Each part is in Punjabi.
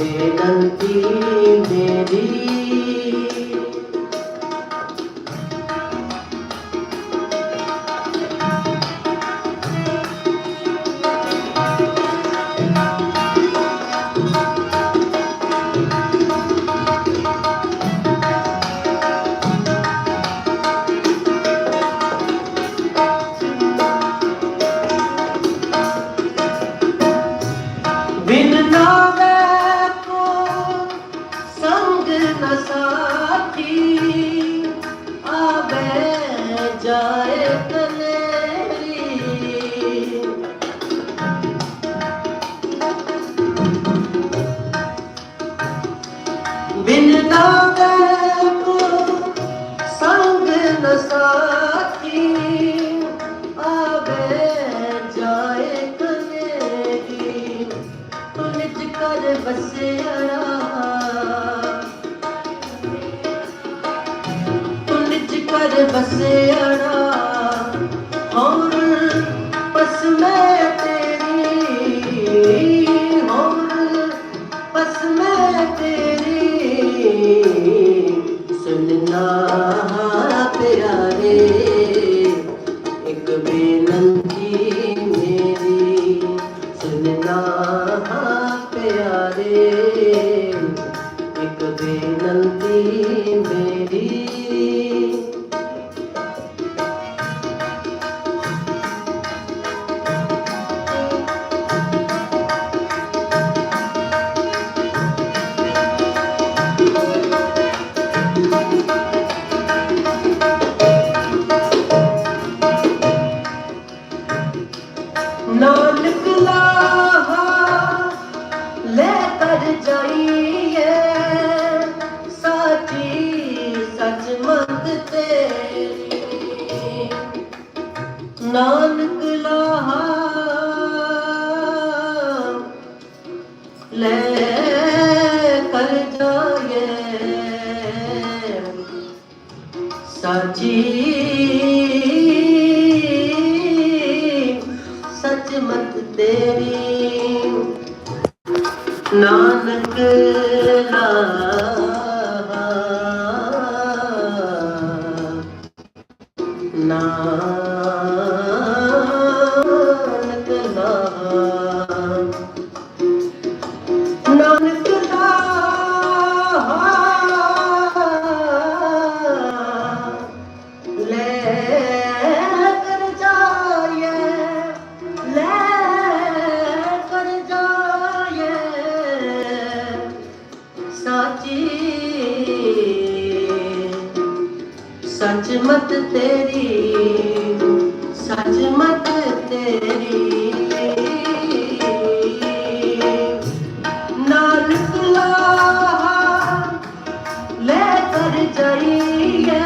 गलती मेरी ਜਾਏ ਕਨੇਰੀ ਬਿਨ ਨਾਵੇ ਕੋ ਸੰਗ ਨ ਸਾਥੀ ਆਵੇ ਜਾਏ ਕਨੇਰੀ ਤੁਲਿਜ ਕਰ ਬਸਿਆ ਤੁਲਿਜ ਕਰ ਬਸਿਆ ਹੋਰ ਪਸ ਮੈਂ ਤੇਰੀ ਹੋਰ ਪਸ ਮੈਂ ਤੇਰੀ ਸੁਨਣਾ ਪਿਆਰੇ ਇੱਕ ਬੇਨੰਤੀ ਮੇਰੀ ਸੁਨਣਾ ਪਿਆਰੇ ਇੱਕ ਬੇਨੰਤੀ ਸਾਚੀ ਸੱਚਮਤ ਤੇਰੀ। ਨਾਨਕ ਲਾ ਤੇਰੀ ਸੱਚ ਤੇਰੀ। ਨਾਨਕ ਲਾਹਾ ਲੈ ਕਰ ਜਾਈਏ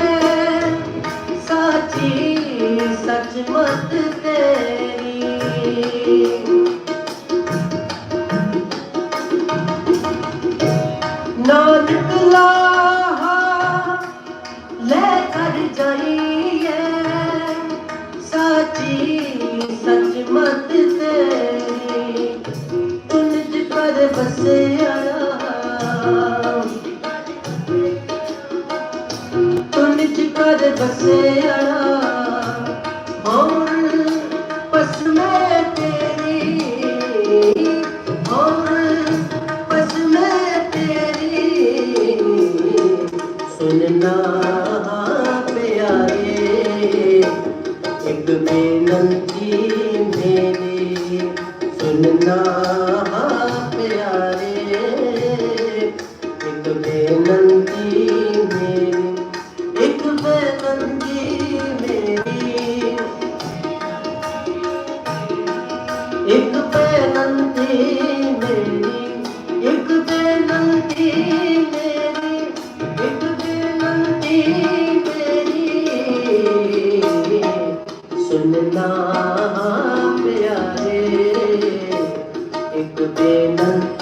ਸਾਚੀ ਸੱਚ ਮਤ ਤੇਰੀ। ਕਰ ਜਾਈਏ। ਸਾਚੀ, ਸੱਚ ਮਤ ਤੇਰੀ। ਤੁਨਜ ਕਰ ਬਸਿਆ ਤੁਨਜ ਕਰ ਬਸਿਆ ਹੋਰ ਪਸ ਮੈਂ ਤੇਰੀ। ਹੋਰ ਪਸ ਮੈਂ ਤੇਰੀ। ਸੁਨਣਾ एक बेनती मेरी सुनना demon.